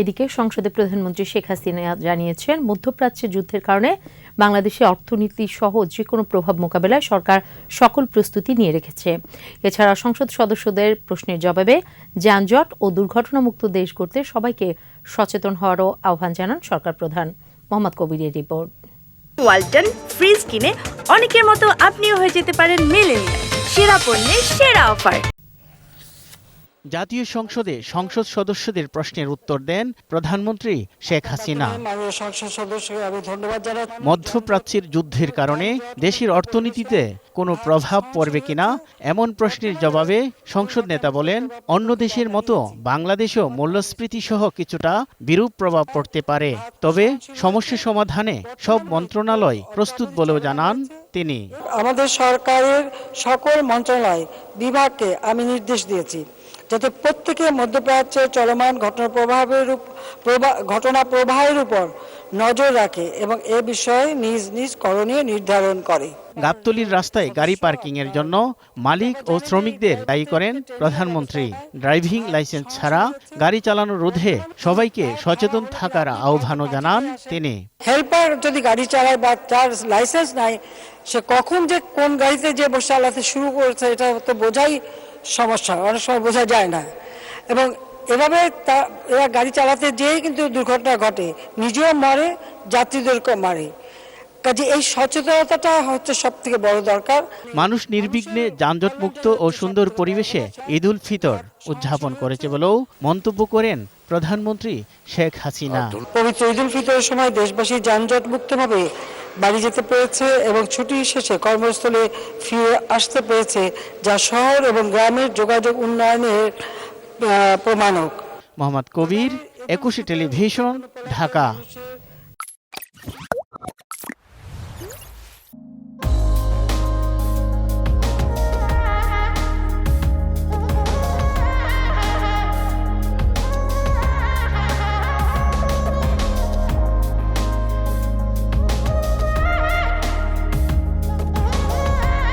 এদিকে সংসদে প্রধানমন্ত্রী শেখ হাসিনা জানিয়েছেন, মধ্যপ্রাচ্যে যুদ্ধের কারণে বাংলাদেশে অর্থনীতি সহ যে কোনো প্রভাব মোকাবেলায় সরকার সকল প্রস্তুতি নিয়ে রেখেছে। এছাড়া সংসদ সদস্যদের প্রশ্নের জবাবে যানজট ও দুর্ঘটনামুক্ত দেশ গড়তে সবাইকে সচেতন হওয়ারও আহ্বান জানান সরকার প্রধান। মোহাম্মদ কবিরের রিপোর্ট। ওয়ালটন ফ্রিজ কিনে অনেকের মতো আপনিও হয়ে যেতে পারেন মেলেনিয়া সেরা পণ্যের সেরা অফার। জাতীয় সংসদে সংসদ সদস্যদের প্রশ্নের উত্তর দেন প্রধানমন্ত্রী শেখ হাসিনা। মধ্যপ্রাচ্যের যুদ্ধের কারণে দেশের অর্থনীতিতে কোনো প্রভাব পড়বে কিনা এমন প্রশ্নের জবাবে সংসদ নেতা বলেন, অন্য দেশের মতো বাংলাদেশও মূল্যস্ফীতি সহ কিছুটা বিরূপ প্রভাব পড়তে পারে। তবে সমস্যা সমাধানে সব মন্ত্রণালয় প্রস্তুত বলেও জানান তিনি। আমাদের সরকারের সকল মন্ত্রণালয় বিভাগকে আমি নির্দেশ দিয়েছি। যাতে প্রত্যেকে মধ্যপ্রাচ্যে চলমান ঘটনা প্রভাবের ঘটনা প্রবাহের উপর নজর রাখে এবং এ বিষয়ে নিজ নিজ করণীয় নির্ধারণ করে। গাবতলির রাস্তায় গাড়ি পার্কিং এর জন্য মালিক ও শ্রমিকদের দায়ী করেন প্রধানমন্ত্রী। ড্রাইভিং লাইসেন্স ছাড়া গাড়ি চালানো রোধে সবাইকে সচেতন থাকার আহ্বানও জানান তিনি। হেল্পার যদি গাড়ি চালায় বা তার লাইসেন্স নাই সে কখন যে কোন গাড়িতে যে বসে চালাতে শুরু করেছে এটা তো বোঝাই সমস্যা অনেক সময় বোঝা যায় না। এবং এভাবে তা এরা গাড়ি চালাতে যেয়েই কিন্তু দুর্ঘটনা ঘটে। নিজেও মরে যাত্রীদেরকেও মারে। কাজে এই সচেতনতাটা হচ্ছে সব থেকে বড় দরকার। মানুষ নির্বিঘ্নে যানজটমুক্ত ও সুন্দর পরিবেশে ঈদ উল ফিতর উদযাপন করেছে বলেও মন্তব্য করেন প্রধানমন্ত্রী শেখ হাসিনা। পবিত্র ঈদ উল ফিতরের সময় দেশবাসী যানজট মুক্তভাবে বাড়ি যেতে পেরেছে এবং ছুটি শেষে কর্মস্থলে ফিরে আসতে পেরেছে, যা শহর এবং গ্রামের যোগাযোগ উন্নয়নের প্রমাণক। মোহাম্মদ কবির, একুশে টেলিভিশন, ঢাকা।